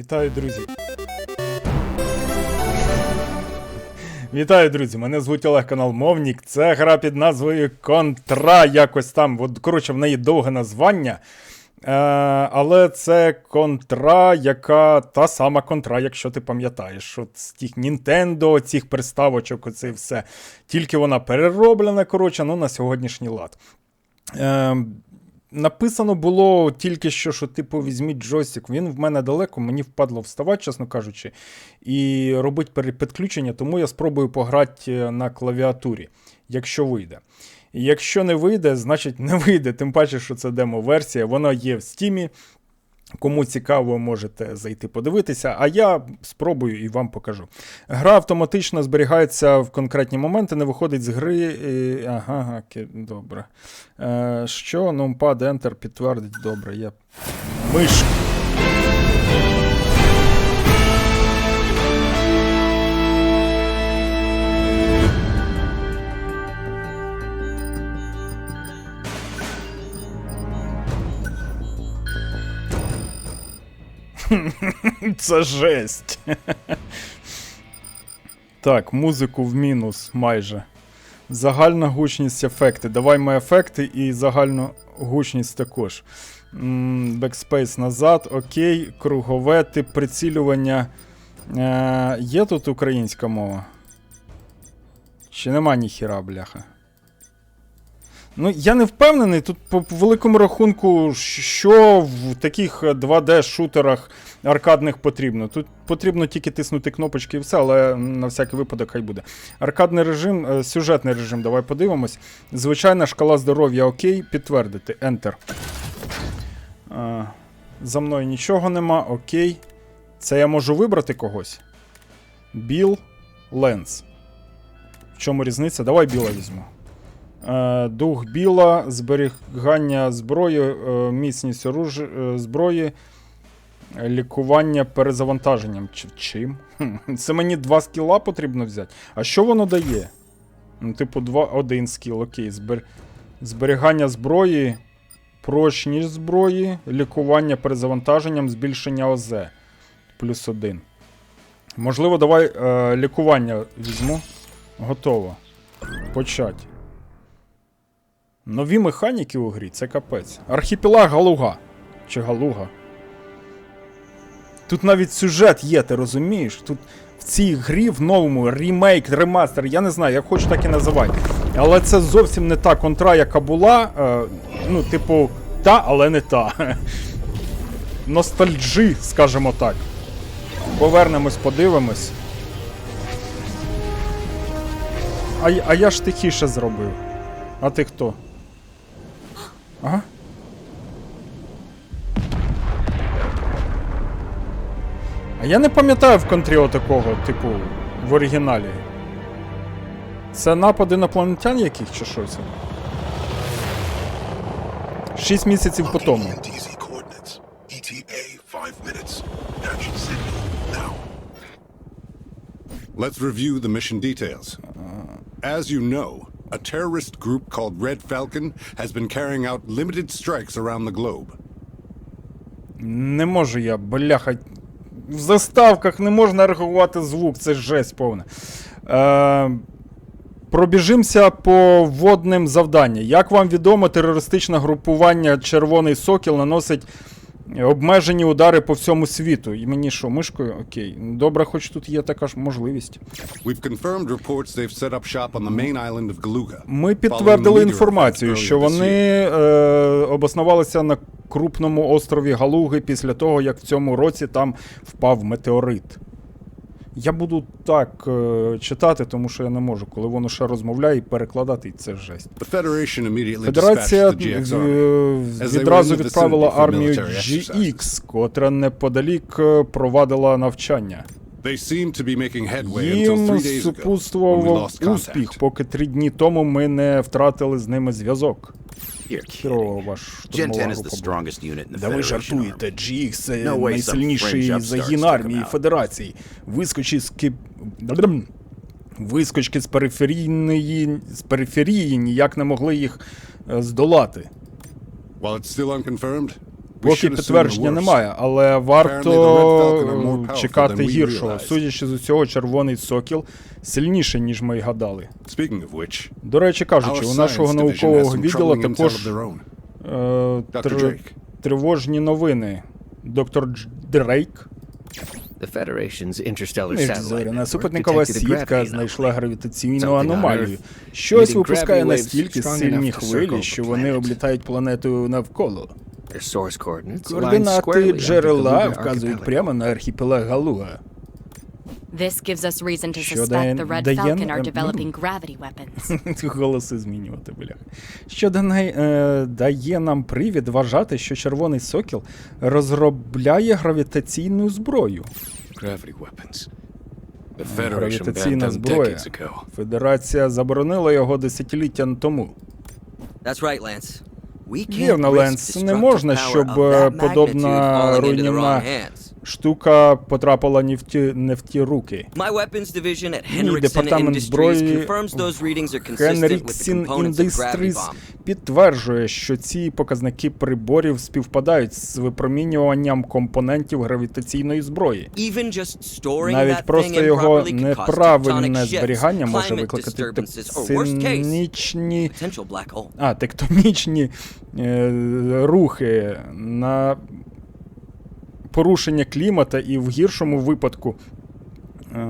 Вітаю, друзі. Вітаю, друзі! Мене звуть Олег канал Мовнік. Це гра під назвою Контра. Якось там. От, коротше, в неї довге названня. Е, але це контра, яка та сама контра, якщо ти пам'ятаєш. От з тих Nintendo, цих приставочок, оце все. Тільки вона перероблена, коротше, ну на сьогоднішній лад. Е, Написано було тільки що, що типу візьміть джойстик. Він в мене далеко, мені впадло вставати, чесно кажучи, і робити перепідключення, тому я спробую пограти е, на клавіатурі, якщо вийде. Якщо не вийде, значить не вийде. Тим паче, що це демо-версія, вона є в стімі. Кому цікаво, можете зайти подивитися, а я спробую і вам покажу. Гра автоматично зберігається в конкретні моменти, не виходить з гри. І... Ага, окей, добре. Е, що? Numpad Enter підтвердить, добре. Я... Мишка. Це жесть. Так, музику в мінус майже. Загальна гучність ефекти. Давай ми ефекти і загальну гучність також. Backspace назад, окей, кругове, тип прицілювання. Е, є тут українська мова? Чи нема ніхіра, бляха? Ну, я не впевнений, тут по великому рахунку, що в таких 2D-шутерах аркадних потрібно. Тут потрібно тільки тиснути кнопочки і все, але на всякий випадок хай буде. Аркадний режим, е, сюжетний режим, давай подивимось. Звичайна шкала здоров'я окей, підтвердити. Enter. Е, За мною нічого нема, окей. Це я можу вибрати когось. Біл Ленс. В чому різниця? Давай біла візьму. Е, Дух біла, зберігання зброї, е, міцність оруж... е, зброї, лікування перезавантаженням. Чи чим? Це мені два скіла потрібно взяти. А що воно дає? Ну, типу, два, один скіл, окей. Збер... Зберігання зброї, прочність зброї, лікування перезавантаженням, збільшення ОЗ. Плюс один. Можливо, давай е, лікування візьму. Готово. Почать. Нові механіки у грі це капець. Архіпелаг Галуга. Чи Галуга. Тут навіть сюжет є, ти розумієш? Тут в цій грі в новому ремейк, ремастер, я не знаю, як хочу, так і називай. Але це зовсім не та контра, яка була. Е, ну, типу, та, але не та. Ностальджі, скажімо так. Повернемось, подивимось. А, а я ж тихіше зробив. А ти хто? Ага. А я не пам'ятаю в контрі такого, типу, в оригіналі. Це напад інопланетян яких чи що це? Шість місяців по тому. Let's review the mission details. As you know, a terrorist group called Red Falcon has been carrying out limited strikes around the globe. Не можу я, бляха. В заставках не можна реагувати звук, це жесть повна. Е, пробіжимося по водним завданням. Як вам відомо, терористичне групування Червоний Сокіл наносить обмежені удари по всьому світу. І мені що, мишкою? Окей. Добре, хоч тут є така ж можливість. Ми підтвердили інформацію, що вони е, обоснувалися на крупному острові Галуги після того, як в цьому році там впав метеорит. Я буду так е, читати, тому що я не можу, коли воно ще розмовляє і перекладати, і це жесть. Федерація е, відразу відправила армію. GX, котра неподалік е, провадила навчання. Їм супутствував успіх, поки три дні тому ми не втратили з ними зв'язок. Хірово ваш штурмова 10 is the група. strongest unit in the Да ви жартуєте, GX це No way some найсильніший загін армії. Федерації. Вискочі з кип... Вискочки з периферійної з периферії ніяк не могли їх е, здолати. While it's still unconfirmed, Поки підтвердження немає, але варто чекати гіршого. Судячи з усього, червоний сокіл сильніше, ніж ми й гадали. Speaking of which, До речі кажучи, у нашого наукового відділу також е, тр- тривожні новини. Доктор Дрейк, network супутникова сітка знайшла гравітаційну аномалію. Щось випускає настільки сильні хвилі, що вони облітають планету навколо. Координати джерела вказують прямо на архіпелаг Галуа. This gives us reason to suspect дає- the Red дає- Falcon are developing gravity weapons. Голоси змінювати, бля. Що е, дає нам привід вважати, що червоний сокіл розробляє гравітаційну зброю. Gravity weapons. Banned Гравітаційна зброя. Федерація заборонила його десятиліття тому. That's right, Lance. Вірно, Ленс, не можна, щоб е, подобна руйнівна. Штука потрапила не в ті, не в ті руки. Henriksen департамент зброї gravity Industries підтверджує, що ці показники приборів співпадають з випромінюванням компонентів гравітаційної зброї. Навіть просто його неправильне зберігання може викликати тектонічні, а, тектонічні е, рухи на порушення клімата і в гіршому випадку е,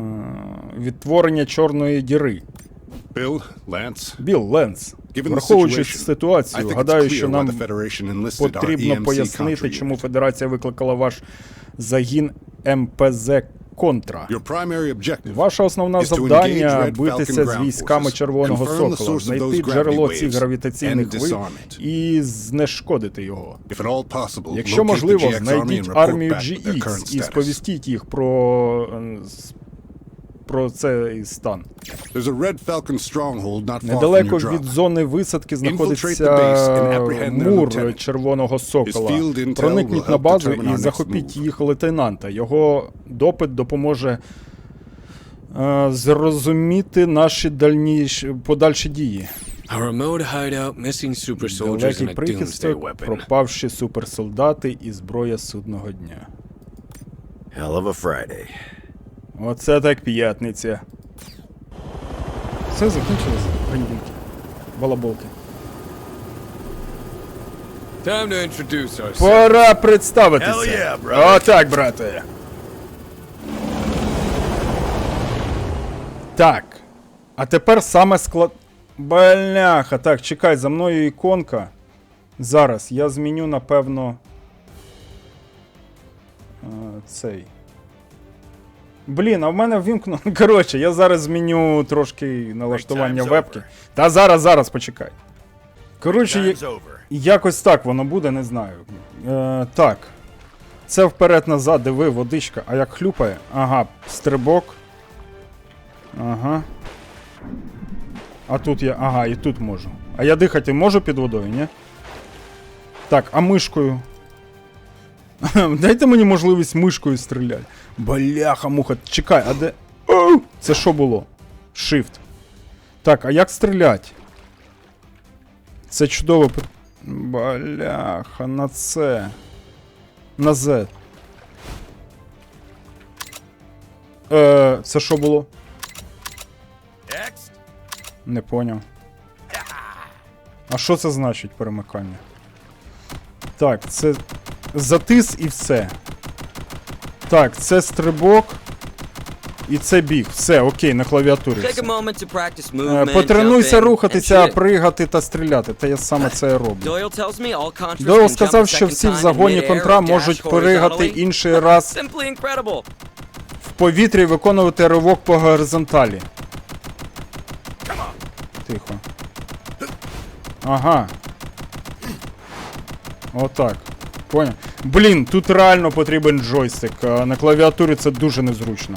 відтворення чорної діри. Bill, Lance, Біл Ленс, враховуючи ситуацію, гадаю, що нам потрібно пояснити, чому. Федерація викликала ваш загін МПЗ Контра. Is to завдання битися з військами Червоного Сокола, знайти джерело цих гравітаційних it. і знешкодити його. Якщо можливо, знайдіть армію GX і сповістіть їх про, е, про цей стан. Недалеко від зони висадки знаходиться мур. Червоного Сокола. Проникніть на базу і захопіть їх лейтенанта. Його допит допоможе е, зрозуміти наші дальніші, подальші дії. Далекий прихисток, пропавші суперсолдати і зброя судного дня. Hell of a Friday. Оце так п'ятниця. Все закінчилось, гандюки. Балаболки. Time to introduce ourselves. Пора представитися. Hell yeah, brother. Отак, брате. Так. А тепер саме склад. Бляха, так, чекай, за мною іконка. Зараз я зміню, напевно. е, Цей. Блін, а в мене ввімкнув. Коротше, я зараз зміню трошки налаштування вебки. Та зараз, зараз почекай. Коротше. Якось так воно буде, не знаю. Е, так. Це вперед-назад, диви, водичка. А як хлюпає? Ага, стрибок. Ага. А тут я. Ага, і тут можу. А я дихати можу під водою, ні? Так, а мишкою. Дайте мені можливість мишкою стріляти. Бляха, муха. Чекай, а де. Оу! Це що було? Shift. Так, а як стрілять? Це чудово. Бляха, на це. На Z. Е, це що було? Не поняв. А що це значить перемикання? Так, це затис і все. Так, це стрибок. І це біг. Все, окей, на клавіатурі. Все. Е, movement, Потренуйся рухатися, пригати та стріляти. Та я саме це роблю. Дойл сказав, що всі в загоні контра можуть пригати інший раз в повітрі виконувати ривок по горизонталі. Тихо. Ага. Отак. Поняв. Блін, тут реально потрібен джойстик. На клавіатурі це дуже незручно.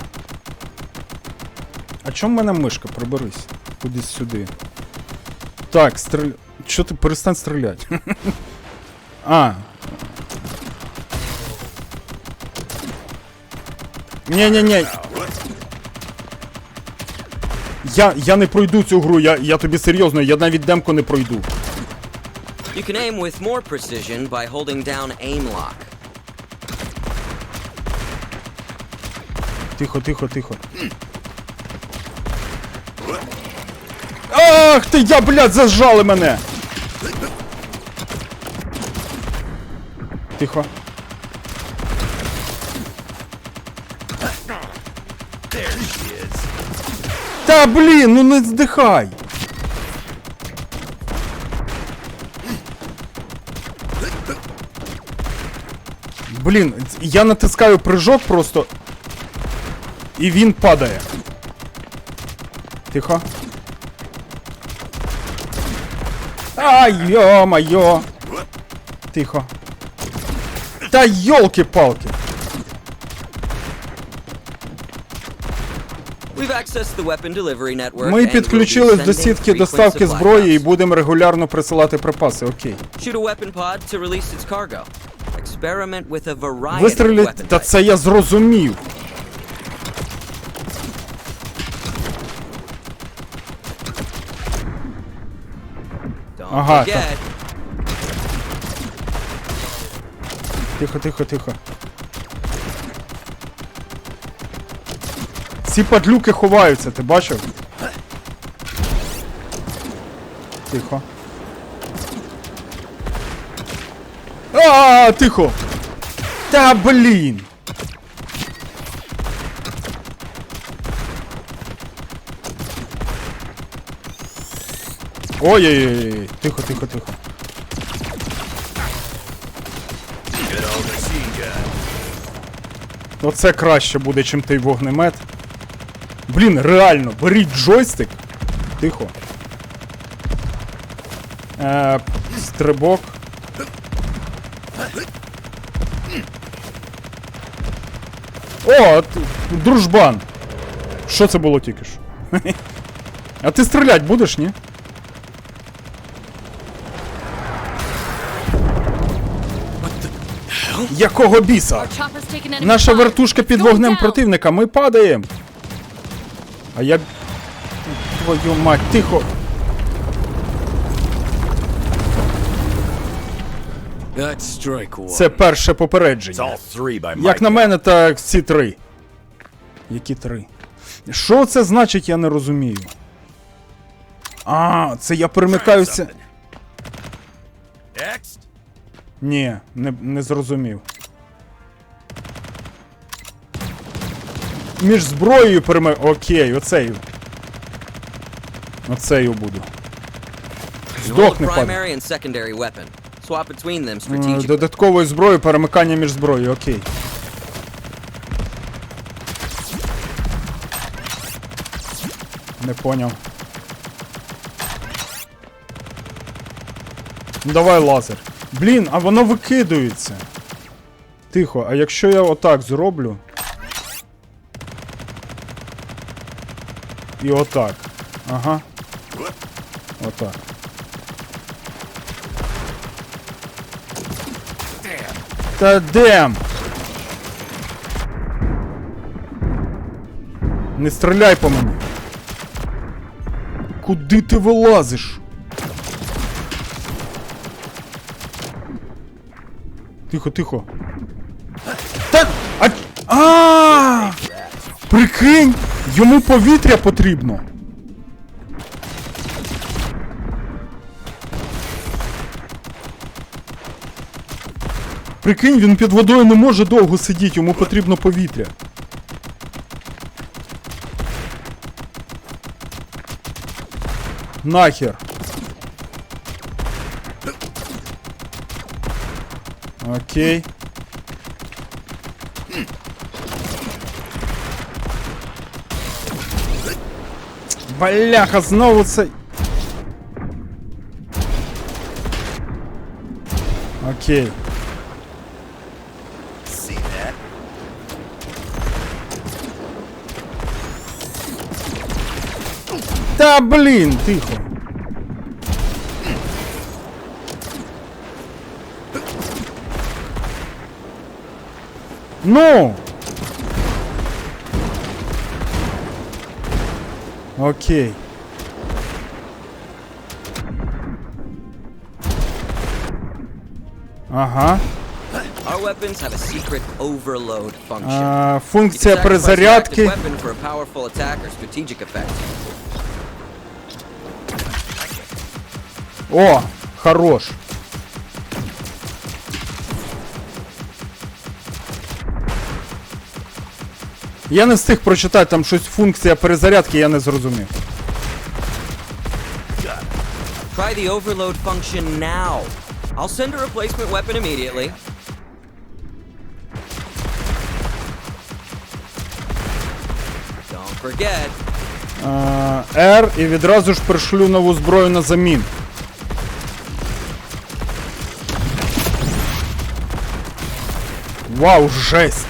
А чому в мене мишка? Приберись. Кудись сюди. Так, стріль. Чо ти перестань стріляти? а. Ні-ні-ні. Я, я не пройду цю гру, я, я тобі серйозно, я навіть демку не пройду. You can aim with more precision by holding down aim lock. Тихо, тихо, тихо. Ах ти, я, блядь, зажали мене! Тихо. Та блін, ну не здихай! Блін, я натискаю прыжок просто. І він падає. Тихо. Ай, йо-майо. Тихо. Та йолки-палки. Ми підключились до сітки доставки зброї і будемо регулярно присилати припаси. Окей. Вистріліть. Та це я зрозумів. Ага, Тихо, тихо, тихо. Ці падлюки ховаються, ти бачив? Тихо. А, тихо! Та блін! Ой-ой-ой, тихо, тихо, тихо. Оце краще буде, чим той вогнемет. Блін, реально, беріть джойстик. Тихо. Е, стрибок. О, дружбан. Що це було тільки що? А ти стрілять будеш, ні? Якого біса? Наша вертушка під вогнем противника, ми падаємо. А я. Твою мать, тихо. Це перше попередження. Як на мене, так всі три. Які три? Що це значить, я не розумію. А, це я перемикаюся. Ні, не, не зрозумів. Між зброєю переми... Окей, оцею. Оцею буду. hold Здохни, Swap between them strategically. Додатковою зброєю перемикання між зброєю, окей. Не поняв. Ну, Давай лазер. Блін, а воно викидується. Тихо, а якщо я отак зроблю. І отак. Ага. Отак. Та дем! Не стріляй по мені. Куди ти вилазиш? Тихо, тихо. Та. А. А! Прикинь! Йому повітря потрібно. Прикинь, він під водою не може довго сидіти, йому потрібно повітря. Нахер. Окей. Бляха, знову це. Окей. Та блін, тихо. Ну. Окей. Ага. Our weapons have a secret overload function. А, функція перезарядки. О, хорош. Я не встиг прочитати там щось функція перезарядки, я не зрозумів. Try the overload function now. I'll send a replacement weapon immediately. Don't forget, А, R і відразу ж пришлю нову зброю на замін. Вау, жесть!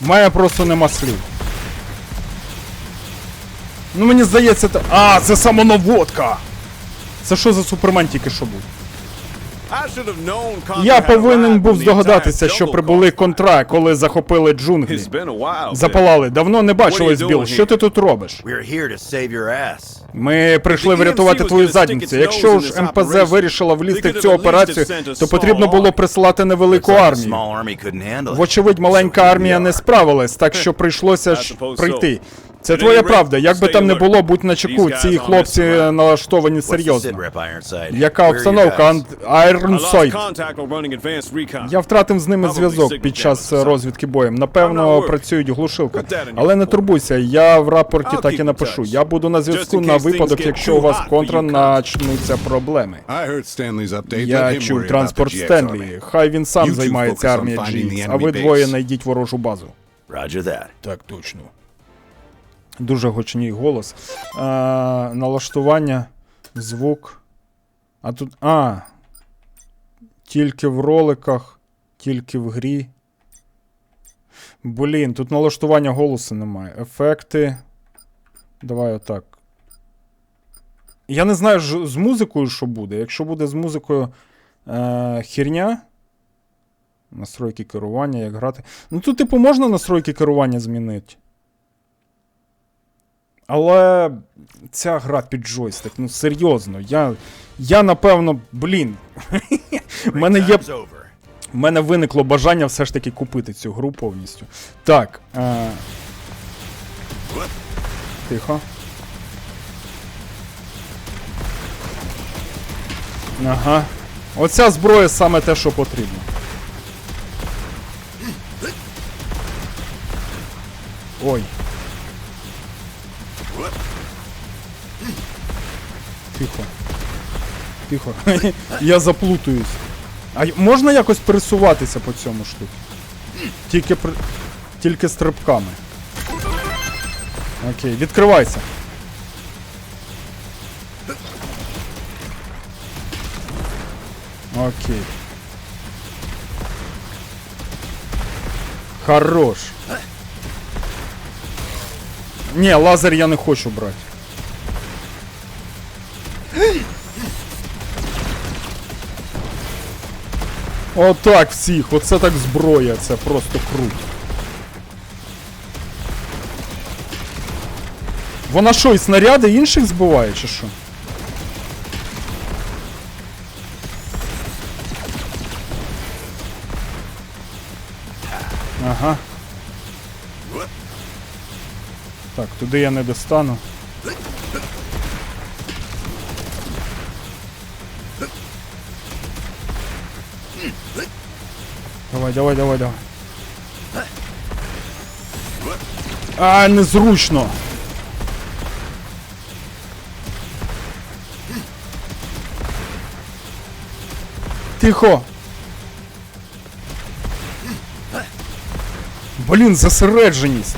Має просто нема слів. Ну мені здається, це... А, це самонаводка! Це що за супермен тільки що був? Я повинен був здогадатися, що прибули контра, коли захопили джунглі. Запалали. Давно не бачились, Біл. Що ти тут робиш? Ми прийшли врятувати твою задницю. Якщо ж МПЗ вирішила влізти в цю операцію, то потрібно було присилати невелику армію. Вочевидь, маленька армія не справилась, так що прийшлося ж прийти. Це твоя правда. Як би там не було, будь на чеку. Ці хлопці налаштовані серйозно. Яка обстановка? Айронсойд. Я втратив з ними зв'язок під час розвідки боєм. Напевно, працюють глушилка. Але не турбуйся, я в рапорті так і напишу. Я буду на зв'язку на випадок, якщо у вас контра начнуться проблеми. Я чув транспорт Стенлі. Хай він сам займається армією finding а ви двоє знайдіть ворожу базу. Roger that. Так, точно. Дуже гучний голос. А, налаштування, звук. А тут. А. Тільки в роликах, тільки в грі. Блін, тут налаштування голосу немає. Ефекти. Давай отак. Я не знаю з музикою, що буде. Якщо буде з музикою е, херня. Настройки керування, як грати. Ну тут, типу, можна настройки керування змінити. Але ця гра під джойстик, ну серйозно, я. Я напевно, блін. В мене є. В мене виникло бажання все ж таки купити цю гру повністю. Так. Е... Тихо. Ага. Оця зброя саме те, що потрібно. Ой. Тихо. Тихо. Я заплутаюсь. А можна якось пересуватися по цьому штуці? Тільки при... Тільки стрибками. Окей, відкривайся. Окей. Хорош. Ні, лазер я не хочу брати. Отак всіх, оце так зброя, це просто круто. Вона що, і снаряди інших збиває, чи що? Ага. Так, туди я не достану. Давай, давай, давай, давай. А, незручно. Тихо. Блін, зосередженість.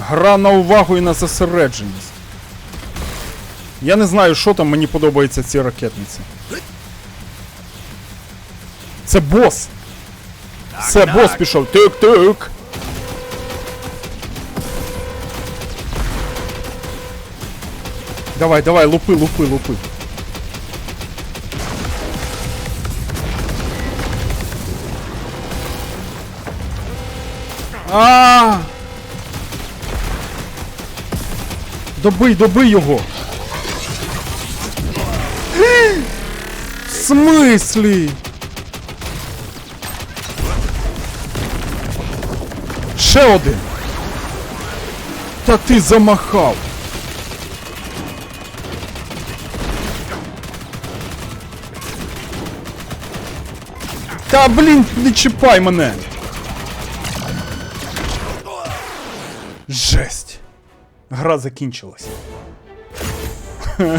Гра на увагу і на зосередженість. Я не знаю, що там мені подобаються ці ракетниці. Це бос. Все, бос пішов. Тик-тик. Давай, давай, лупи, лупи, лупи. А! Добий, добий його! В смислі? Ще один! Та ти замахав! Та блін, не чіпай мене! Жесть! Гра закінчилась.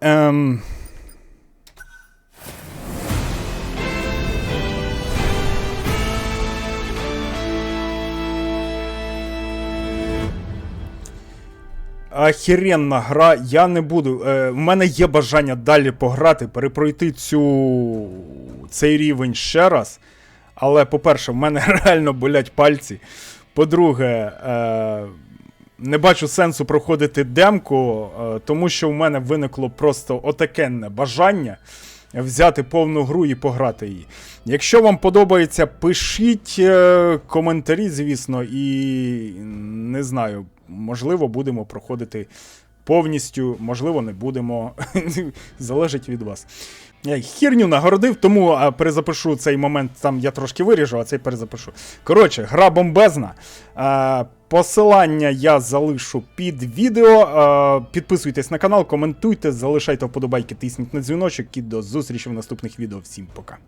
Ем... Охеренна гра, я не буду. Е, в мене є бажання далі пограти, перепройти цю цей рівень ще раз. Але, по-перше, в мене реально болять пальці. По-друге, е, не бачу сенсу проходити демку, е, тому що в мене виникло просто отакенне бажання взяти повну гру і пограти її. Якщо вам подобається, пишіть е, коментарі, звісно, і не знаю, можливо, будемо проходити повністю, можливо, не будемо. Залежить від вас. Я хірню нагородив, тому перезапишу цей момент, там я трошки виріжу, а цей перезапишу. Коротше, гра бомбезна. Посилання я залишу під відео. Підписуйтесь на канал, коментуйте, залишайте вподобайки, тисніть на дзвіночок і до зустрічі в наступних відео. Всім пока.